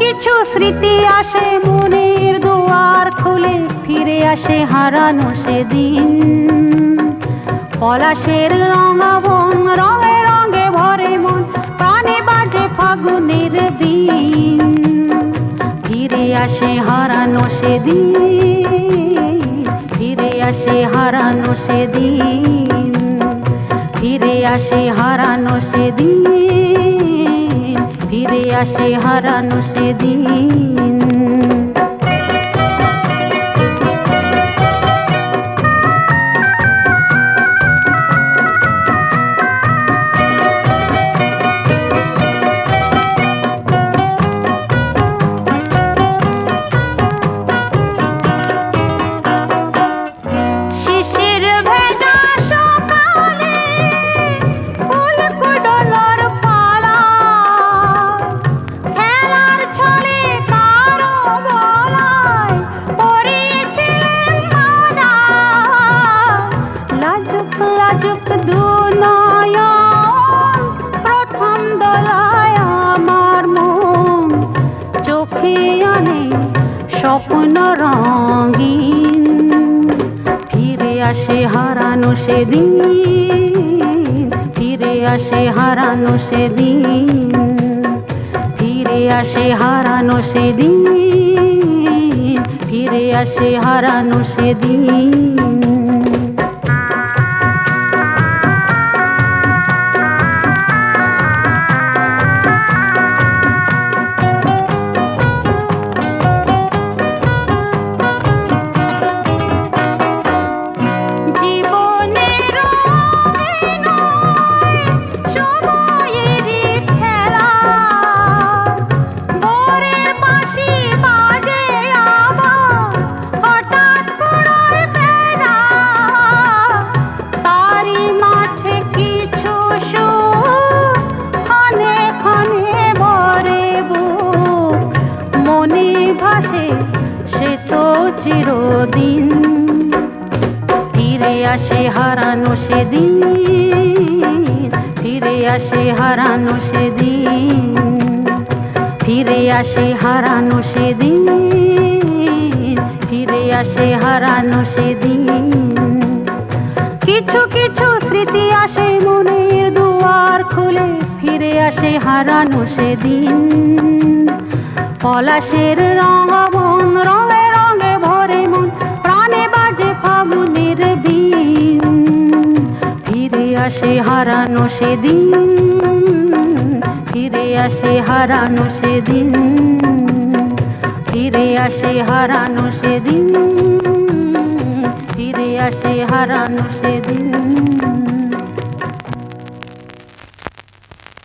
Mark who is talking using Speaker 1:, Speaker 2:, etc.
Speaker 1: কিছু স্মৃতি আসে, মনের দুয়ার খুলে ফিরে আসে হারানো সেদিন। পলাশের রঙাবন রঙে রঙে ভরে মন, প্রাণে বাজে ফাগুনের দিন। ফিরে আসে হারানো সেদিন, ফিরে আসে হারানো সেদিন। ফিরে আসে হারানো সেদিন। আসে হারানো সেদিন। স্বপ্ন রঙিন। ফিরে আসে, হারানো সেদিন। ফিরে আসে, হারানো সেদিন। ফিরে আসে, হারানো সেদিন। ফিরে আসে, হারানো সেদিন। আসে হারানো সেদিন, ফিরে আসে হারানো সেদিন, ফিরে আসে হারানো সেদিন, ফিরে আসে হারানো সেদিন। কিছু কিছু স্মৃতি আসে মনের দুয়ার খুলে, ফিরে আসে হারানো সেদিন। পলাশের রঙে রঙে আসে হারানো সেদিন, ফিরে আসে হারানো সেদিন, ফিরে আসে হারানো সেদিন, ফিরে আসে হারানো সেদিন।